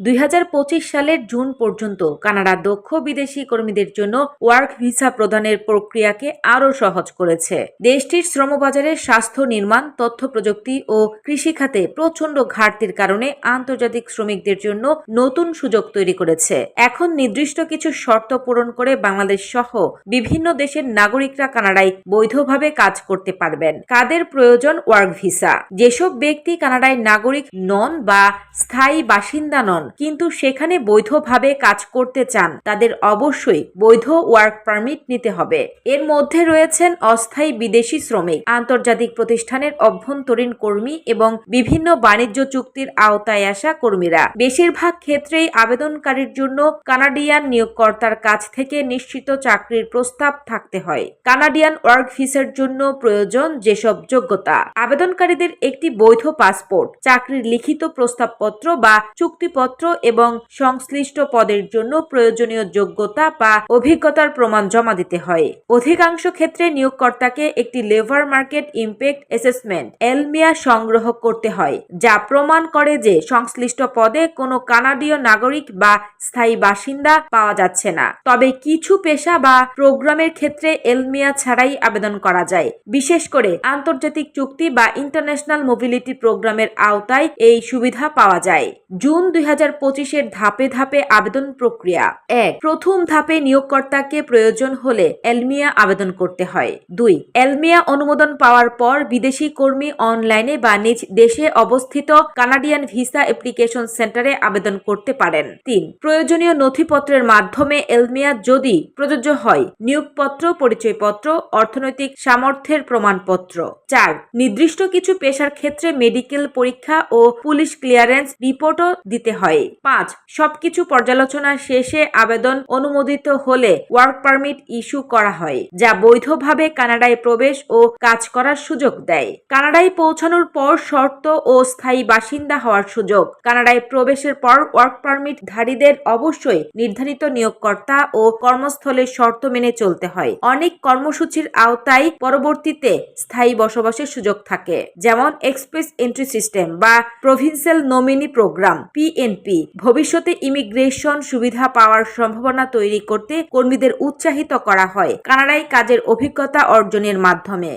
দুই হাজার পঁচিশ সালের জুন পর্যন্ত কানাডা দক্ষ বিদেশি কর্মীদের জন্য ওয়ার্ক ভিসা প্রদানের প্রক্রিয়াকে আরও সহজ করেছে। দেশটির শ্রমবাজারে স্বাস্থ্য নির্মাণ, তথ্য প্রযুক্তি ও কৃষিখাতে প্রচণ্ড ঘাটতির কারণে আন্তর্জাতিক শ্রমিকদের জন্য নতুন সুযোগ তৈরি করেছে। এখন নির্দিষ্ট কিছু শর্ত পূরণ করে বাংলাদেশ সহ বিভিন্ন দেশের নাগরিকরা কানাডায় বৈধভাবে কাজ করতে পারবেন। কাদের প্রয়োজন? Work visa. যেসব ব্যক্তি কানাডায় নাগরিক নন বা স্থায়ী বাসিন্দা নন কিন্তু সেখানে বৈধভাবে কাজ করতে চান, তাদের অবশ্যই বৈধ ওয়ার্ক পারমিট নিতে হবে। এর মধ্যে রয়েছেন অস্থায়ী বিদেশি শ্রমিক, আন্তর্জাতিক প্রতিষ্ঠানের অভ্যন্তরীণ কর্মী এবং বিভিন্ন বাণিজ্য চুক্তির আওতায় আসা কর্মীরা। বেশিরভাগ ক্ষেত্রেই আবেদনকারীর জন্য কানাডিয়ান নিয়োগকর্তার কাছ থেকে নিশ্চিত চাকরির প্রস্তাব থাকতে হয়। কানাডিয়ান ওয়ার্ক ভিসার জন্য প্রয়োজন যেসব যোগ্যতা। আবেদনকারীদের একটি বৈধ পাসপোর্ট, চাকরির লিখিত প্রস্তাবপত্র বা চুক্তিপত্র এবং সংশ্লিষ্ট পদের জন্য প্রয়োজনীয় যোগ্যতা বা অভিজ্ঞতার প্রমাণ জমা দিতে হয়। অধিকাংশ ক্ষেত্রে নিয়োগকর্তাকে একটি labour market impact assessment, LMIA, সংগ্রহ করতে হয়, যা প্রমাণ করে যে সংশ্লিষ্ট পদে কোনো কানাডীয় নাগরিক বা স্থায়ী বাসিন্দা পাওয়া যাচ্ছে না। তবে কিছু পেশা বা প্রোগ্রামের ক্ষেত্রে এলমিয়া ছাড়াই আবেদন করা যায়। বিশেষ করে আন্তর্জাতিক চুক্তি বা ইন্টারন্যাশনাল মোবিলিটি প্রোগ্রামের আওতায় এই সুবিধা পাওয়া যায়। জুন দুই হাজার হাজার ধাপে ধাপে আবেদন প্রক্রিয়া। এক, প্রথম ধাপে নিয়োগকর্তাকে প্রয়োজন হলে এলমিয়া আবেদন করতে হয়। দুই, এলমিয়া অনুমোদন পাওয়ার পর বিদেশি কর্মী অনলাইনে বা নিজ দেশে অবস্থিত কানাডিয়ান ভিসা অ্যাপ্লিকেশন সেন্টারে আবেদন করতে পারেন। তিন, প্রয়োজনীয় নথিপত্রের মাধ্যমে এলমিয়া যদি প্রযোজ্য হয়, নিয়োগপত্র, পরিচয়পত্র, অর্থনৈতিক সামর্থ্যের প্রমাণপত্র। চার, নির্দিষ্ট কিছু পেশার ক্ষেত্রে মেডিকেল পরীক্ষা ও পুলিশ ক্লিয়ারেন্স রিপোর্টও দিতে হয়। পাঁচ, সবকিছু পর্যালোচনা শেষে আবেদন অনুমোদিত হলে ওয়ার্ক পারমিট ইস্যু করা হয়, যা বৈধভাবে কানাডায় প্রবেশ ও কাজ করার সুযোগ দেয়। কানাডায় পৌঁছানোর পর শর্ত ও স্থায়ী বাসিন্দা হওয়ার সুযোগ। কানাডায় প্রবেশের পর ওয়ার্ক পারমিট ধারীদের অবশ্যই নির্ধারিত নিয়োগকর্তা ও কর্মস্থলের শর্ত মেনে চলতে হয়। অনেক কর্মসূচির আওতায় পরবর্তীতে স্থায়ী বসবাসের সুযোগ থাকে, যেমন এক্সপ্রেস এন্ট্রি সিস্টেম বা প্রভিন্সিয়াল নমিনি প্রোগ্রাম, পিএনপি। ভবিষ্যতে ইমিগ্রেশন সুবিধা পাওয়ার সম্ভাবনা তৈরি করতে কর্মীদের উৎসাহিত করা হয় কানাডায় কাজের অভিজ্ঞতা অর্জনের মাধ্যমে।